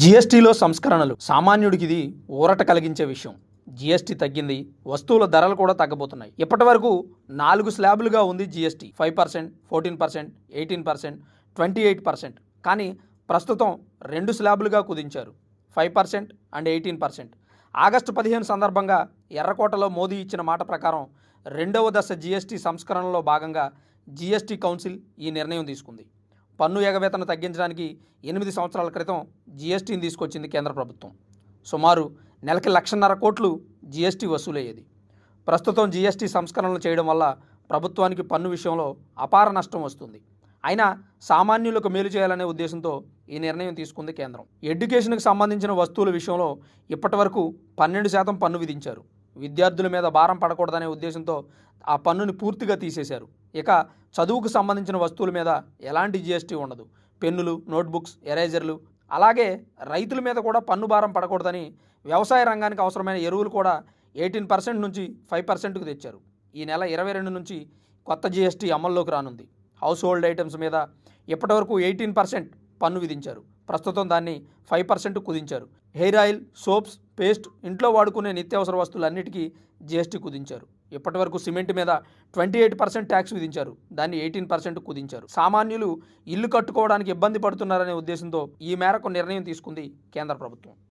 జీఎస్టీలో సంస్కరణలు. సామాన్యుడికి ఇది ఊరట కలిగించే విషయం. జీఎస్టీ తగ్గింది. వస్తువుల ధరలు కూడా తగ్గబోతున్నాయి. ఇప్పటి వరకు నాలుగు స్లాబులుగా ఉంది GST. Five percent fourteen percent eighteen percent twenty eight percent. కానీ ప్రస్తుతం రెండు స్లాబులుగా కుదించారు. Five percent and eighteen percent. August పదిహేను సందర్భంగా ఎర్రకోటలో మోదీ ఇచ్చిన మాట ప్రకారం రెండవ దశ జీఎస్టీ సంస్కరణలో భాగంగా జీఎస్టీ కౌన్సిల్ ఈ నిర్ణయం తీసుకుంది. పన్ను ఎగవేతను తగ్గించడానికి ఎనిమిది సంవత్సరాల క్రితం జీఎస్టీని తీసుకొచ్చింది కేంద్ర ప్రభుత్వం. సుమారు నెలకి లక్షన్నర కోట్లు జీఎస్టీ వసూలయ్యేది. ప్రస్తుతం జీఎస్టీ సంస్కరణలు చేయడం వల్ల ప్రభుత్వానికి పన్ను విషయంలో అపార నష్టం వస్తుంది. అయినా సామాన్యులకు మేలు చేయాలనే ఉద్దేశంతో ఈ నిర్ణయం తీసుకుంది కేంద్రం. ఎడ్యుకేషన్కి సంబంధించిన వస్తువుల విషయంలో ఇప్పటివరకు పన్నెండు శాతం పన్ను విధించారు. విద్యార్థుల మీద భారం పడకూడదనే ఉద్దేశంతో ఆ పన్నుని పూర్తిగా తీసేశారు. ఇక చదువుకు సంబంధించిన వస్తువుల మీద ఎలాంటి జీఎస్టీ ఉండదు. పెన్నులు నోట్బుక్స్ ఎరేజర్లు అలాగే రైతుల మీద కూడా పన్ను భారం పడకూడదని వ్యవసాయ రంగానికి అవసరమైన ఎరువులు కూడా ఎయిటీన్ పర్సెంట్ నుంచి ఫైవ్ పర్సెంట్కు తెచ్చారు. ఈ నెల ఇరవై రెండు నుంచి కొత్త జీఎస్టీ అమల్లోకి రానుంది. హౌస్ హోల్డ్ ఐటమ్స్ మీద ఇప్పటివరకు ఎయిటీన్ పర్సెంట్ పన్ను విధించారు. ప్రస్తుతం దాన్ని ఫైవ్ పర్సెంట్ కుదించారు. హెయిర్ ఆయిల్ సోప్స్ పేస్ట్ ఇంట్లో వాడుకునే నిత్యావసర వస్తువులన్నిటికీ జీఎస్టీ కుదించారు. ఇప్పటివరకు సిమెంట్ మీద ట్వంటీ ఎయిట్ పర్సెంట్ ట్యాక్స్ విధించారు. దాన్ని ఎయిటీన్ పర్సెంట్ కుదించారు. సామాన్యులు ఇల్లు కట్టుకోవడానికి ఇబ్బంది పడుతున్నారనే ఉద్దేశంతో ఈ మేరకు నిర్ణయం తీసుకుంది కేంద్ర ప్రభుత్వం.